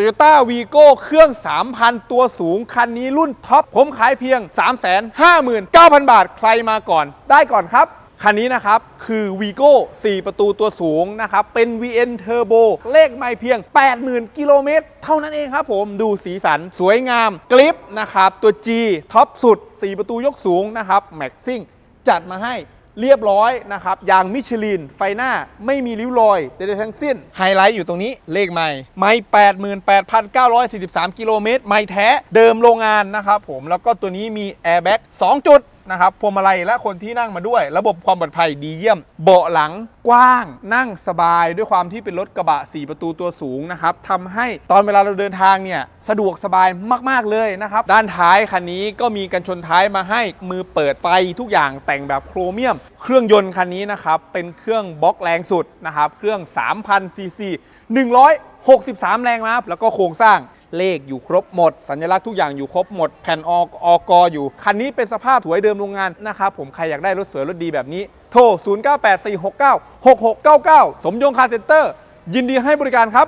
Toyota Vigo เครื่อง 3,000 ตัวสูง คันนี้รุ่นท็อป ผมขายเพียง 359,000 บาท ใครมาก่อน ได้ก่อนครับ คันนี้นะครับ คือ Vigo 4ประตูตัวสูงนะครับ เป็น VN Turbo เลขไม่เพียง 80,000 กิโลเมตร เท่านั้นเองครับผมดูสีสันสวยงามกริปนะครับ ตัว G ท็อปสุด 4 ประตูยกสูงนะครับแม็กซิ่งจัดมาให้ เรียบร้อยนะครับยางมิชลิน ไฟหน้าไม่มีริ้วรอยใดๆทั้งสิ้น ไฮไลท์อยู่ตรงนี้เลขใหม่ ไม่88,943 กิโลเมตร ไม่แท้เดิมโรงงานนะครับผมแล้วก็ตัวนี้มีแอร์แบ็ก2จุด นะครับพวงมาลัยและคนที่นั่งมาด้วย ระบบความปลอดภัยดีเยี่ยม เบาะหลังกว้างนั่งสบายด้วยความที่เป็นรถกระบะ 4 ประตูตัวสูงนะครับทำให้ตอนเวลาเราเดินทางเนี่ยสะดวกสบายมาก ๆ เลยนะครับ ด้านท้ายคันนี้ก็มีกันชนท้ายมาให้มือเปิดไฟทุกอย่างแต่งแบบโครเมียม เครื่องยนต์คันนี้นะครับเป็นเครื่องบล็อกแรงสุดนะครับเครื่อง 3,000ซีซี163 แรงม้าแล้วก็โครงสร้าง เลขอยู่ครบหมด สัญลักษณ์ทุกอย่างอยู่ครบหมด แผ่นออกอกอยู่ คันนี้เป็นสภาพสวยเดิมโรงงานนะครับผมใครอยากได้รถสวยรถดีแบบนี้ โทร 0984696699 สมยงคาร์เซ็นเตอร์ ยินดีให้บริการครับ